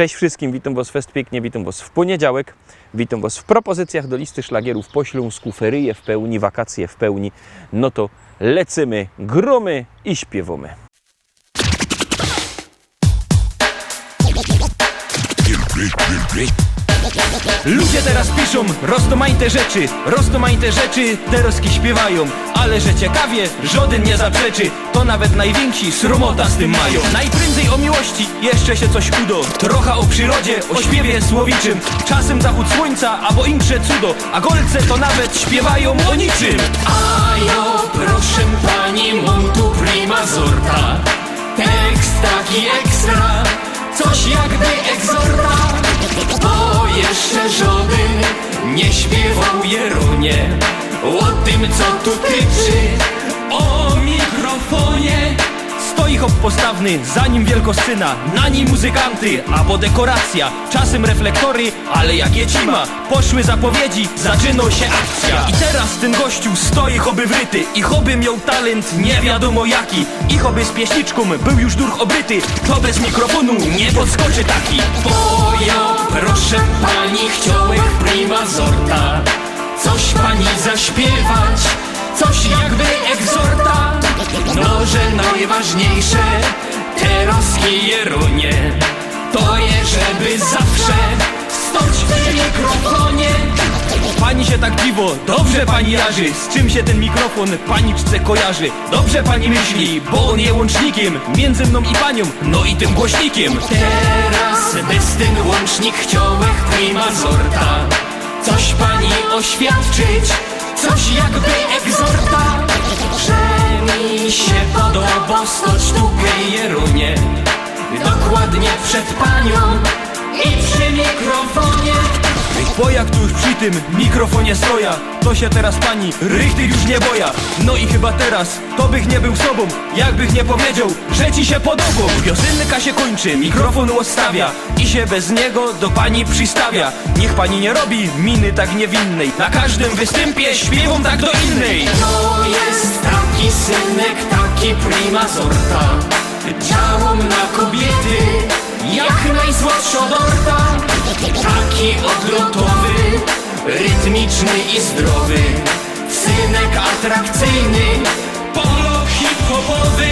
Cześć wszystkim, witam Was fest pięknie, witam Was w poniedziałek, witam Was w propozycjach do listy szlagierów po śląsku, feryje w pełni, wakacje w pełni, no to lecimy, gromy i śpiewamy. Ludzie teraz piszą rozdomaite rzeczy, rozdomaite rzeczy Deroski śpiewają, ale że ciekawie, żaden nie zaprzeczy. To nawet najwięksi sromota z tym mają. Najprędzej o miłości, jeszcze się coś udo. Trochę o przyrodzie, o śpiewie słowiczym. Czasem zachód słońca, albo insze cudo. A golce to nawet śpiewają o niczym. A jo, proszę pani, mam tu sorta Tekst taki ekstra, coś jakby egzorta. Bo jeszcze żaden nie śpiewał Jerunie. O tym co tu tyczy, O mikrofonie Stoi hop postawny, za nim wielkoscyna Na nim muzykanty, albo dekoracja Czasem reflektory, ale jak jecima Poszły zapowiedzi, zaczynał się akcja. I teraz ten gościu stoi choby wryty I choby miał talent nie wiadomo jaki. I choby z pieśniczką był już duch obryty To bez mikrofonu nie podskoczy taki. Bo jo, proszę pani, chciałek prima sorta Coś pani zaśpiewać, najważniejsze, teroski Jerunie To je, żeby zawsze stoć w mikrofonie. Pani się tak dziwo, dobrze pani jarzy Z czym się ten mikrofon paniczce kojarzy? Dobrze pani myśli, bo on je łącznikiem Między mną i panią, no i tym głośnikiem. Teraz bez ten łącznik chciałek prima sorta Coś pani oświadczyć, coś jakby egzorta Że mi się podoba stoć tu Jerunie Dokładnie przed panią i przy mikrofonie Bo jak tu już przy tym mikrofonie stoja. To się teraz pani rychty już nie boja. No i chyba teraz to bych nie był sobą Jakbych nie powiedział, że ci się podobał. Piosenka się kończy, mikrofon odstawia I się bez niego do pani przystawia. Niech pani nie robi miny tak niewinnej. Na każdym występie śpiewam tak do innej. To jest taki synek, taki prima sorta. Działam na kobiety, jak najsłodsza dorta. Taki odlotowy, rytmiczny i zdrowy. Synek atrakcyjny, Polo hip-hopowy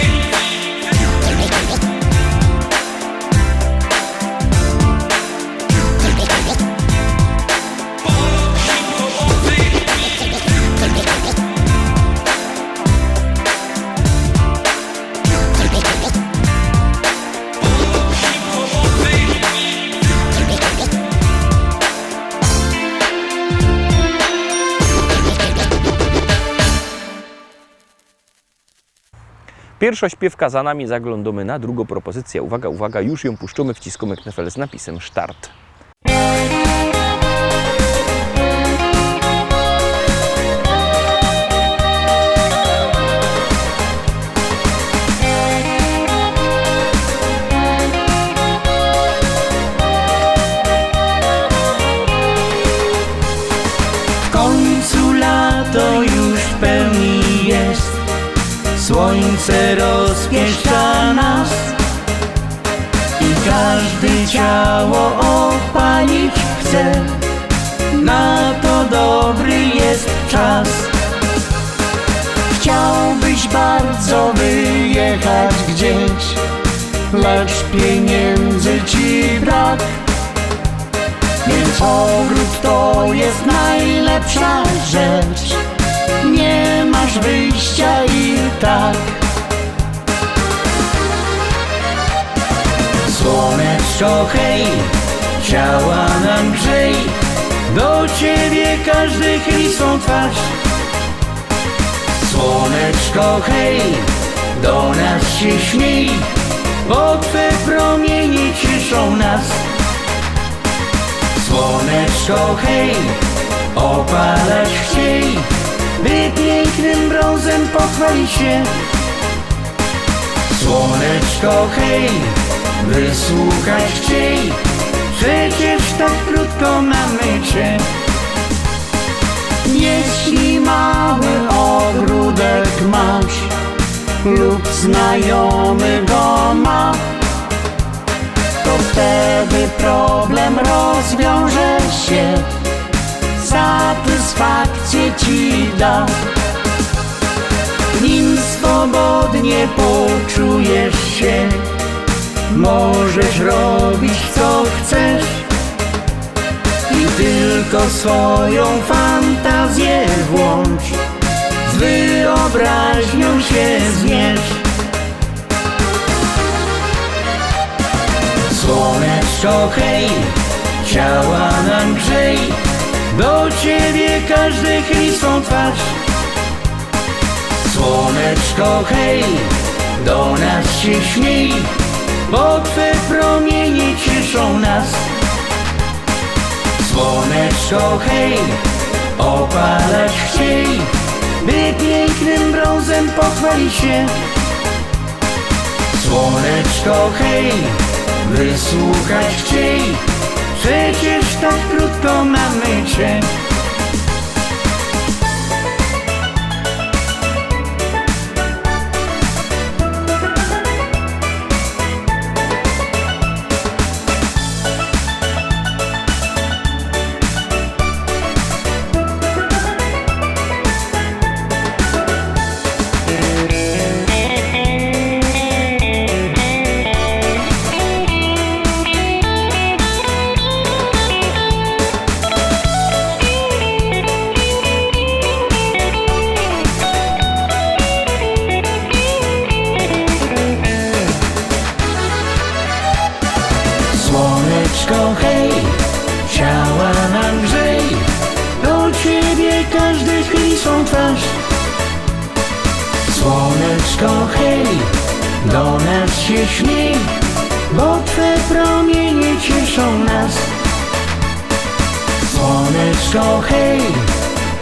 Pierwsza śpiewka za nami, zaglądamy na drugą propozycję. Uwaga, uwaga, już ją puszczamy, wciskamy knefel z napisem start. Słońce rozpieszcza nas. I każdy ciało opalić chce. Na to dobry jest czas. Chciałbyś bardzo wyjechać gdzieś Lecz pieniędzy ci brak. Więc powrót to jest najlepsza rzecz. Nie masz wyjścia i tak Słoneczko hej, ciała nam grzej. Do ciebie każdy chyli swą twarz. Słoneczko hej, do nas się śmiej Bo twe promienie cieszą nas. Słoneczko hej, opalać chciej By pięknym brązem pochwalić się. Słoneczko hej, wysłuchać chciej Przecież tak krótko mamy Cię Jeśli mały ogródek masz lub znajomy go ma to wtedy problem rozwiąże się. Satysfakcję ci da. Nim swobodnie poczujesz się Możesz robić co chcesz I tylko swoją fantazję włącz. Z wyobraźnią się zmierz. Słoneczko hej, ciała nam grzej. Do ciebie każdy chwili swą twarz. Słoneczko hej, do nas się śmiej Bo twe promienie cieszą nas. Słoneczko hej, opalać chciej. By pięknym brązem pochwalić się. Słoneczko hej, wysłuchać chciej. Przecież tak krótko mamy Cię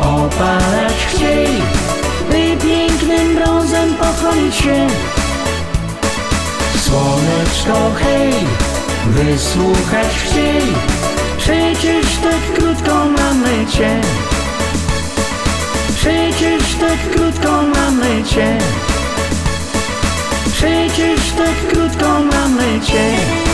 opalać chciej By pięknym brązem pochwalić się. Słoneczko hej, wysłuchać chciej Przecież tak krótko mamy Cię. Przecież tak krótko mamy Cię. Przecież tak krótko mamy Cię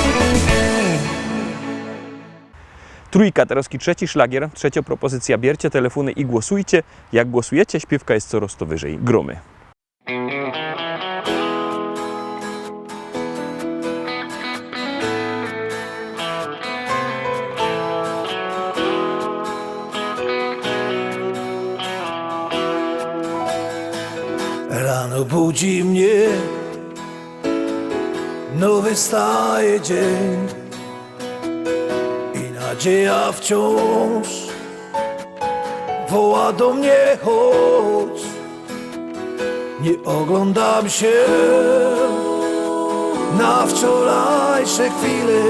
Trójka, Taroski trzeci szlagier, trzecia propozycja. Bierzcie telefony i głosujcie. Jak głosujecie, śpiewka jest coraz to wyżej. Gromy. Rano budzi mnie Nowy staje dzień nadzieja wciąż Woła do mnie chodź. Nie oglądam się Na wczorajsze chwile.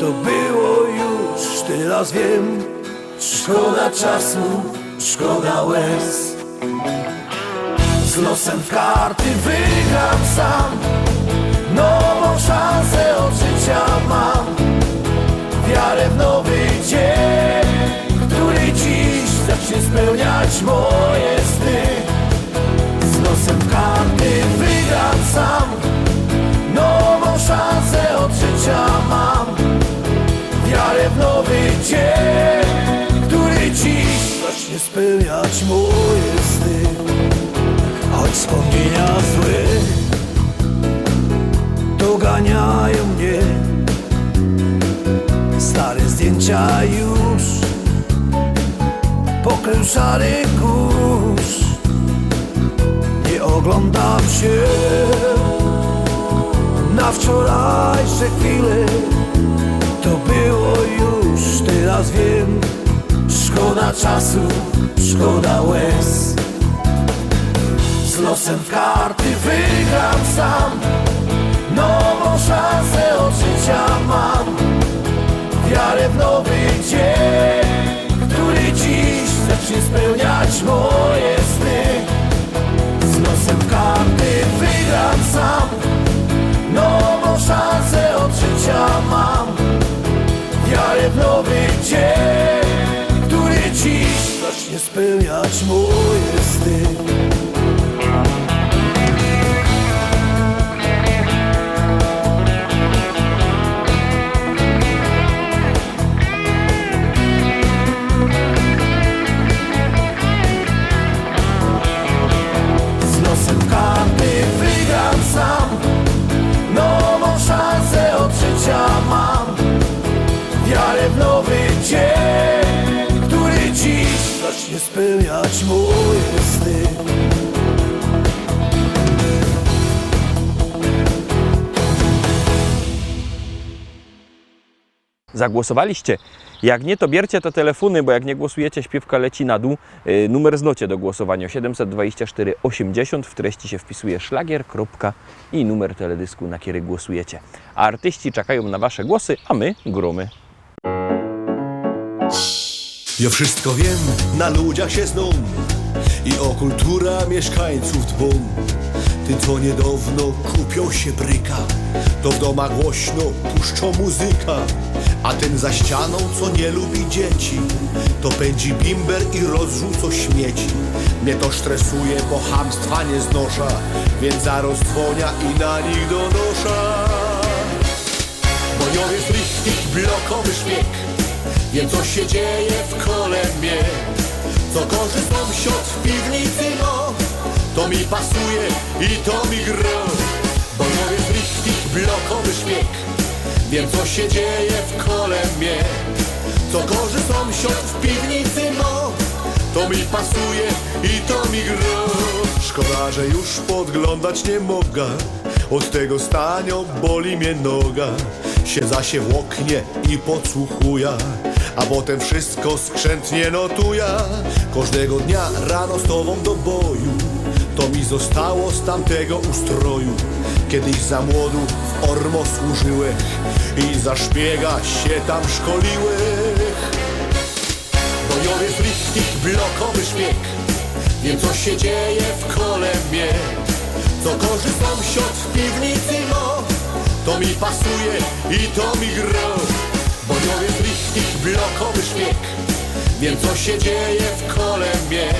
To było już Teraz wiem. Szkoda czasu Szkoda łez. Z losem w karty wygram sam. Nową szansę od życia mam Wiarę w nowy dzień Który dziś zacznie spełniać moje sny. Z losem w karty wygram sam Nową szansę od życia mam. Wiarę w nowy dzień Który dziś zacznie spełniać moje sny. Choć wspomnienia złe Zdjęcia już. Pokrył szary kurz. Nie oglądam się na wczorajsze chwile. To było już, teraz wiem. Szkoda czasu, szkoda łez. Z losem w karty wygram sam. Nową szansę od życia mam wiarę w nowy dzień Który dziś zacznie spełniać moje sny. Z nosem karty wygram sam Nową szansę od życia mam. Wiarę w nowy dzień Który dziś zacznie spełniać moje sny. Moje sny Zagłosowaliście? Jak nie, to bierzcie te telefony, bo jak nie głosujecie, śpiewka leci na dół. Yy, Numer znocie do głosowania 724 80. W treści się wpisuje szlagier, kropka i numer teledysku, na który głosujecie. A artyści czekają na Wasze głosy, a my gromy. Ja wszystko wiem, na ludziach się znam I o kultura mieszkańców dbom Ty co niedawno kupią się bryka To w domach głośno puszczą muzyka. A ten za ścianą, co nie lubi dzieci To pędzi bimber i rozrzuca śmieci. Mnie to stresuje, bo hamstwa nie znosza Więc zaraz dzwonia i na nich donosza Bo ja jest richtig blokowy szpieg Wiem co się dzieje w kole mnie Co korzy sąsiad w piwnicy no To mi pasuje i to mi gra Bo jest richtig blokowy szpieg Wiem co się dzieje w kole mnie Co korzy sąsiad w piwnicy no To mi pasuje i to mi gra Szkoda, że już podglądać nie mogę. Od tego stania boli mnie noga. Siedza się w oknie i podsłuchuję A potem wszystko skrzętnie notuję. Każdego dnia rano z tobą do boju. To mi zostało z tamtego ustroju. Kiedyś za młodu w Ormo służyłeś I za szpiega się tam szkoliłeś bo ja jest richtig blokowy szpieg Wiem co się dzieje w kole mnie Co korzy sąsiad w piwnicy no To mi pasuje i to mi gra Bo ja richtig blokowy szpieg Wiem co się dzieje w kole mnie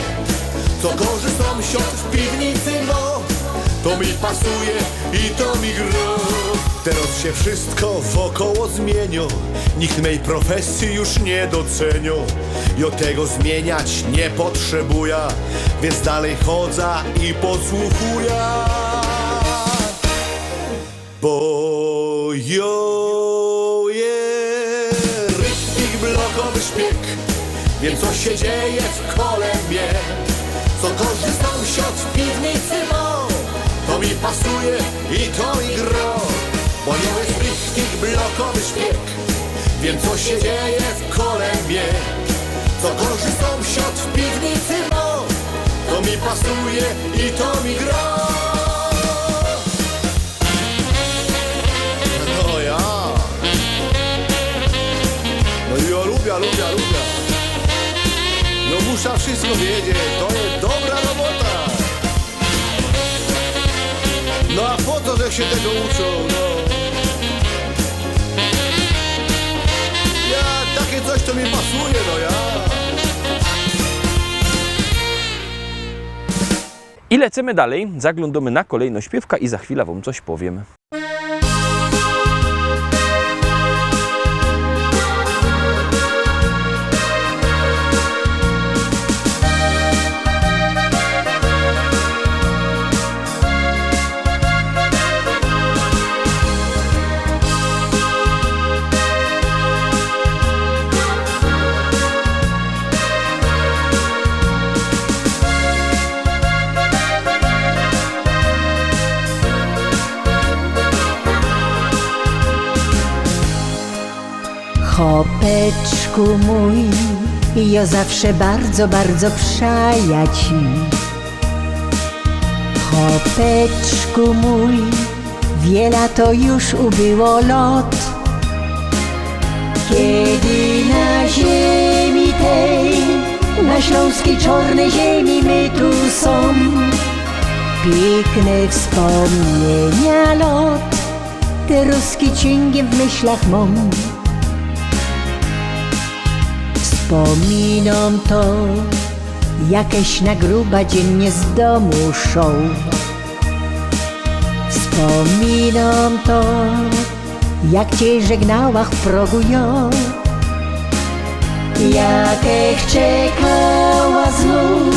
Co korzy sąsiad w piwnicy no To mi pasuje i to mi gra Teraz się wszystko wokoło zmienią. Nikt mej profesji już nie docenią. I od tego zmieniać nie potrzebuję. Więc dalej chodzę i podsłuchuję. Bo jo szpieg Wiem co się dzieje w kole mnie. Co korzy sąsiad w piwnicy ma To mi pasuje i to mi gra Bo nie jest richtig blokowy szpieg Wiem co się dzieje w kole mnie. Co korzy sąsiad w piwnicy ma To mi pasuje i to mi gra ja lubię, lubię, lubię. No muszę wszystko wiedzieć, to jest dobra robota. No a po co, że się tego uczą, no? Ja, takie coś to mi pasuje, no ja. I lecimy dalej, zaglądamy na kolejną śpiewka i za chwilę Wam coś powiem. Chopeczku mój, ja zawsze bardzo, bardzo przaja ci. Chopeczku mój, wiele to już ubyło lot. Kiedy na ziemi tej, na śląskiej czarnej ziemi my tu są, piękne wspomnienia lot, te ruski ciągiem w myślach mam. Wspominam to, Jakieś na gruba dziennie z domu show Wspominam to. Jak cię żegnała w progu ją. Jakech czekała znów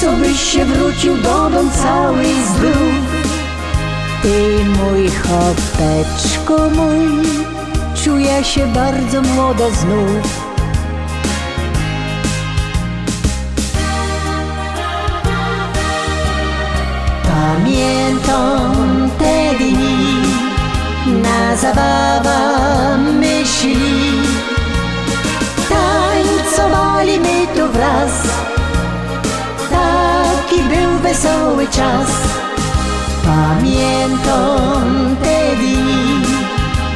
Co byś się wrócił do dom cały zdrów Ty mój chopeczku mój Czuję się bardzo młodo znów Pamiętam te dni. Na zabawa myśli. Tańcowali my tu wraz. Taki był wesoły czas. Pamiętam te dni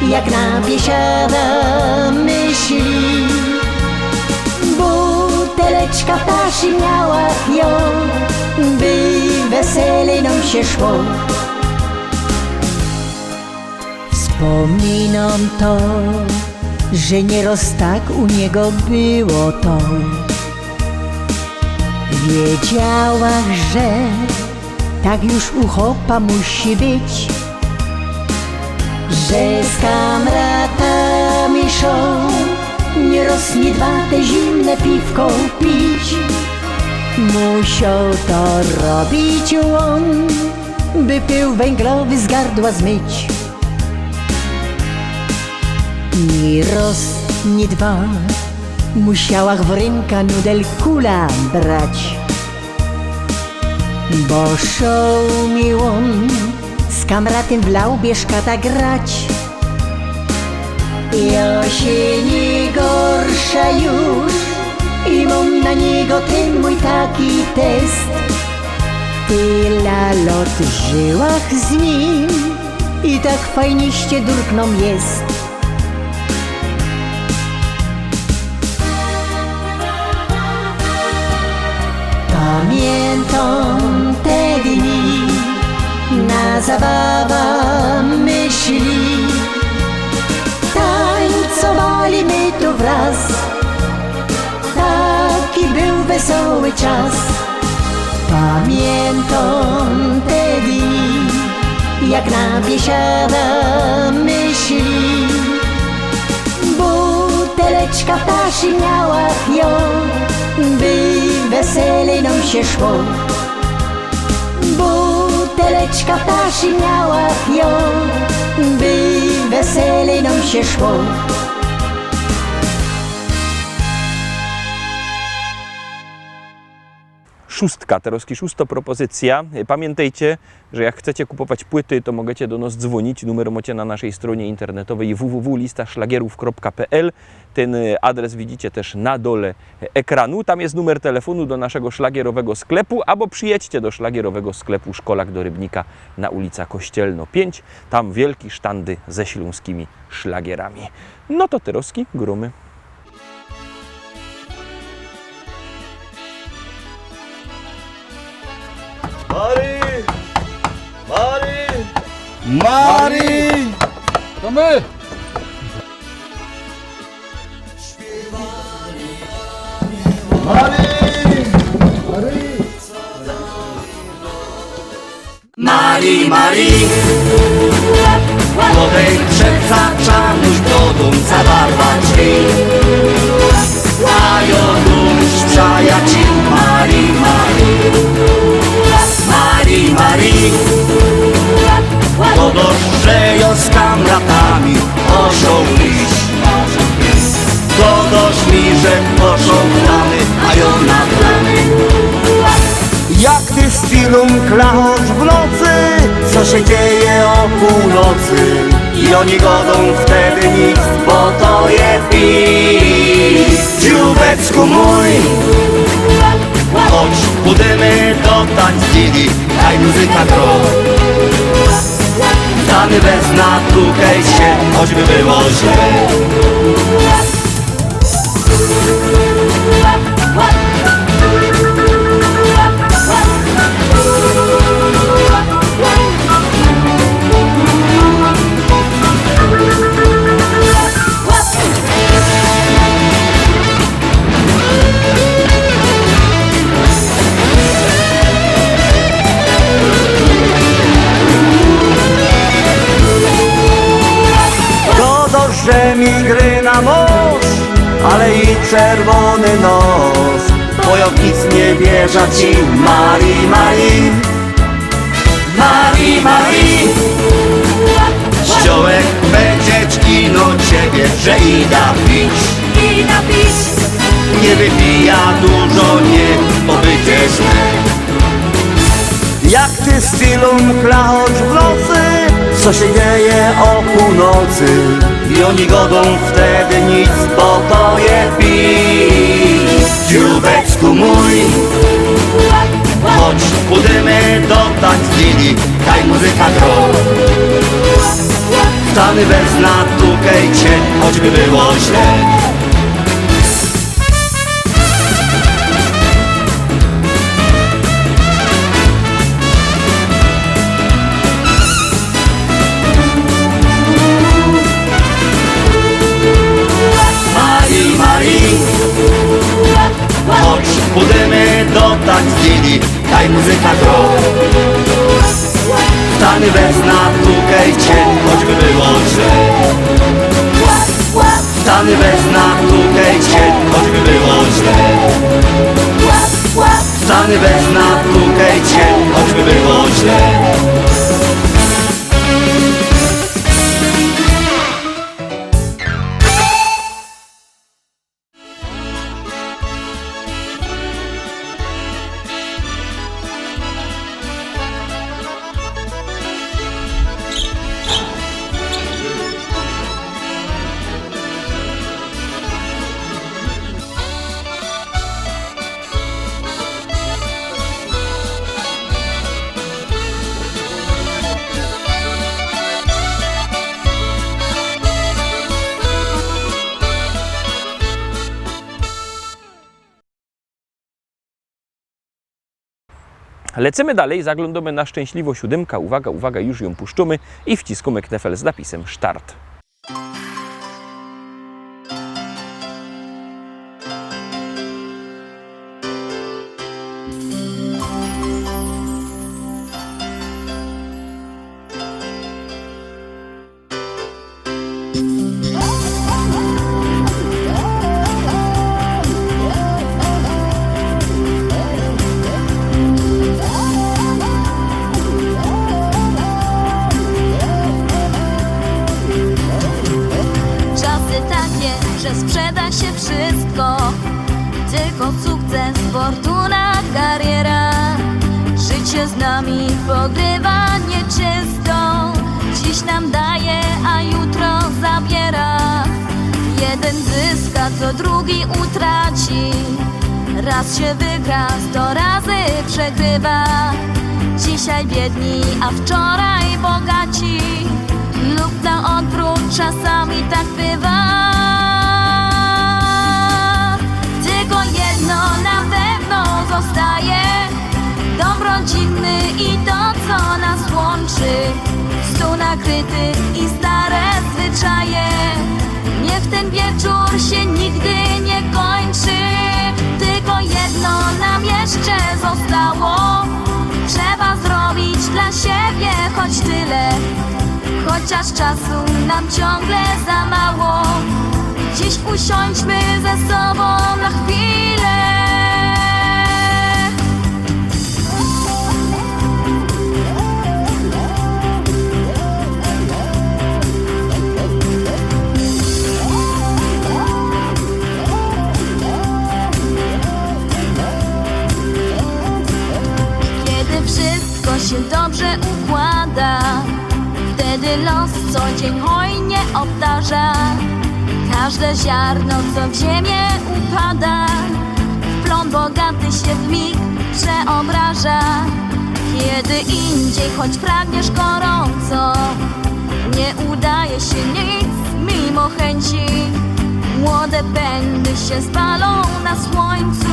Jak na biesiada myśli Buteleczka ptaszy miała ją By weselej nam się szło. Wspominam to Że nieraz tak u niego było to. Wiedziałam, że tak już u chopa musi być Że z kamratami szą Nie raz, nie dwa te zimne piwko pić. Musiał to robić on By pył węglowy z gardła zmyć. Ni raz, ni dwa Musiała w ręka nudel kula brać. Bo szał mi on Z kamratem w laubieżkata grać Nie gorsza już. I mam na niego ten mój taki test. Tyle lot w żyłach z nim. I tak fajniście durkną jest. Pamiętam te dni. Na zabawa myśli Tańcowali my tu wraz. Taki był wesoły czas. Pamiętam te dni Jak na biesiada myśli. Buteleczka ptaszy miała ją By weselej nam się szło. Buteleczka ptaszy miała ją By weselej nam się szło Szóstka, Teroski szósto propozycja. Pamiętajcie, że jak chcecie kupować płyty, to możecie do nas dzwonić. Numer macie na naszej stronie internetowej www.listaszlagierów.pl. Ten y, adres widzicie też na dole ekranu. Tam jest numer telefonu do naszego szlagierowego sklepu, albo przyjedźcie do szlagierowego sklepu Szkolak do Rybnika na ulica Kościelno 5. Tam wielki sztandy ze śląskimi szlagierami. No to Teroski, grumy. Mary! Mary! Mary! To my! Marii, Marii Młodej przekraczanuś do dum zawarła drzwi A już przyjaciół Marii To dość, że ją z kamratami poszą iść To dość mi, że poszą plany, a ją na jak ty z filum klachosz w nocy Co się dzieje o północy? I oni godą wtedy nic Bo to je pis Dziubecku mój do tańcili Daj muzyka gro. Dany bez natukaj się Choćby było źle ale i czerwony nos. Wojownic nie wierza ci, Marii, Marii. Marii, Marii. Ściołek będzie kino ciebie, że Ida pić. Ida pić, Nie wypija dużo, nie, bo będzie źle. Jak ty stylu klacz w nocy, co się dzieje o północy? I oni godą wtedy nic, bo to je pić. Dziubeczku mój, chodź, pójdziemy do tańcili, kaj muzyka gro. Stany bez natukejcie, choćby było źle. Pójdziemy do tańcili Kaj muzyka gro. Stany bez natukejcie Choćby było źle Stany bez natukejcie Choćby było źle Stany bez natukejcie Choćby było źle Lecimy dalej, zaglądamy na szczęśliwo siódemka. Uwaga, uwaga, już ją puszczamy i wciskamy knefel z napisem start. Wszystko Tylko sukces, fortuna, kariera. Życie z nami pogrywa nieczystą Dziś nam daje, a jutro zabiera. Jeden zyska, co drugi utraci. Raz się wygra, sto razy przegrywa. Dzisiaj biedni, a wczoraj bogaci. Lub na odwrót, czasami tak bywa zostaje Dom rodzinny i to, co nas łączy. Stół nakryty i stare zwyczaje. Niech ten wieczór się nigdy nie kończy. Tylko jedno nam jeszcze zostało. Trzeba zrobić dla siebie choć tyle. Chociaż czasu nam ciągle za mało. Dziś usiądźmy ze sobą na chwilę dobrze układa. Wtedy los co dzień hojnie obdarza. Każde ziarno co w ziemię upada W plon bogaty się w mig przeobraża. Kiedy indziej choć pragniesz gorąco Nie udaje się nic mimo chęci. Młode pędy się spalą na słońcu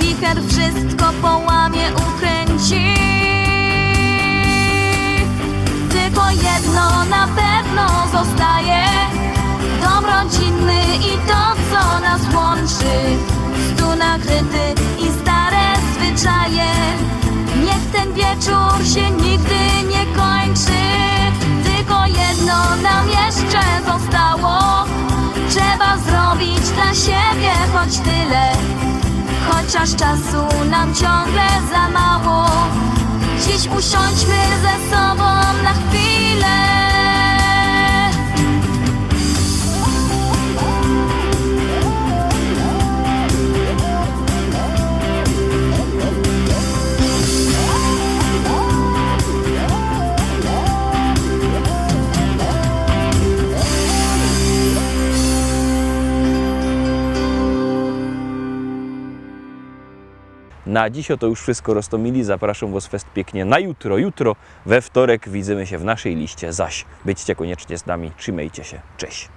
Wicher wszystko połamie, ukręci Tylko jedno na pewno zostaje. Dom rodzinny i to, co nas łączy. Stół nakryty i stare zwyczaje. Niech ten wieczór się nigdy nie kończy. Tylko jedno nam jeszcze zostało. Siebie choć tyle. Chociaż czasu nam ciągle za mało Dziś usiądźmy ze sobą na chwilę Na dziś to już wszystko Rostomili. Zapraszam Was fest pięknie na jutro. Jutro we wtorek widzimy się w naszej liście zaś. Byćcie koniecznie z nami. Trzymajcie się. Cześć.